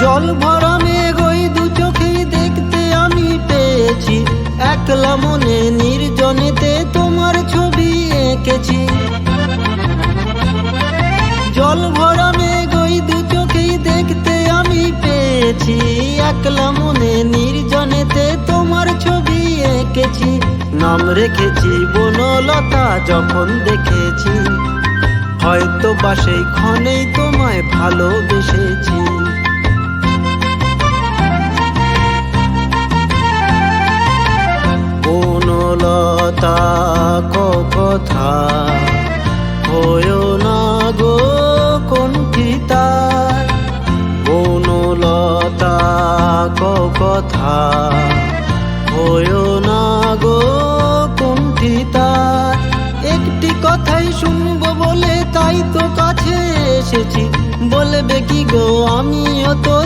জল ভরা মেঘ ওই দু চোখেই দেখতে আমি পেয়েছি। একলা মনে নির্জনেতে তোমার ছবি এঁকেছি। জল ভরা মেঘ ওই দু চোখেই দেখতে আমি পেয়েছি। একলা মনে নির্জনেতে তোমার ছবি এঁকেছি। নাম রেখেছি বনলতা যখন দেখেছি। হয়তো বা সেই ক্ষণেই তোমায় ভালোবেসেছি। কথা। হয়েও না গো কণ্ঠিতা, বনলতা কথা। হয়েও না গো কণ্ঠিতা, একটি কথাই শুনব বলে তাই তো কাছে এসেছি। বলবে কি গো, আমিও তো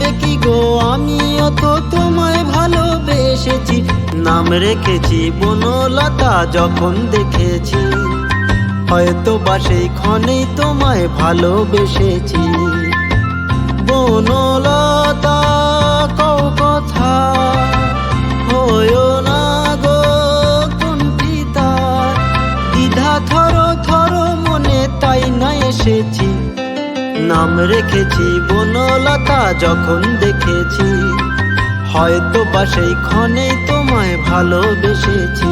বলবে কি গো? আমিও তো তোমায় ভালোবেসেছি। নাম রেখেছি বনলতা যখন দেখেছি। হয়তো বা সেই ক্ষণেই তোমায় ভালোবেসেছি। বনলতা, কও কথা, হয়ো না গো কুণ্ঠিতা দ্বিধা থর থর মনে তাই না এসেছি। নাম রেখেছি বনলতা যখন দেখেছি হয়তো বা সেই তোমায় ভালোবেসেছি।